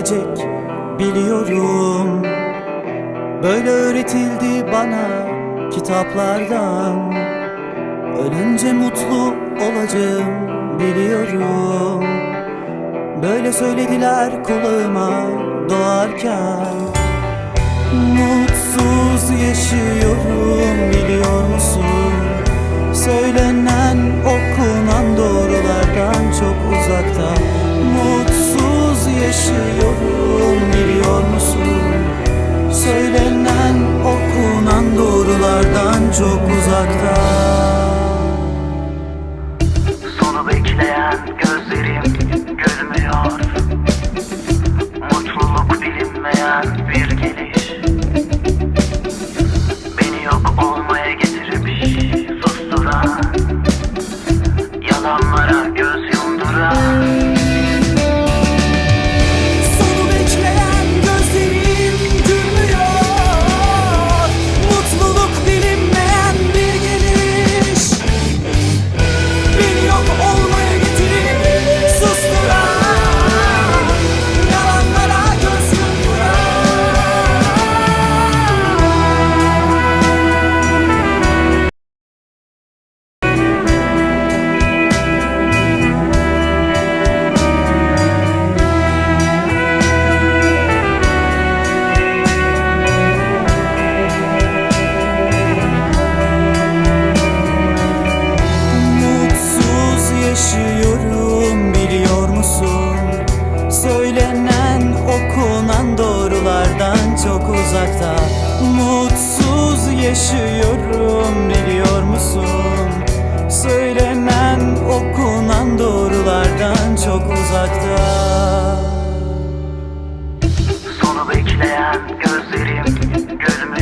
bitecek biliyorum. Böyle öğretildi bana kitaplardan. Ölünce mutlu olacağım biliyorum. Böyle söylediler kulağıma doğarken. Mutsuz yaşıyorum biliyor musun? Söylenen yaşıyorum biliyor musun? Söylenen okunan doğrulardan çok uzakta yaşıyorum biliyor musun? Söylenen okunan doğrulardan çok uzakta Sonu bekleyen gözlerim gülmüyor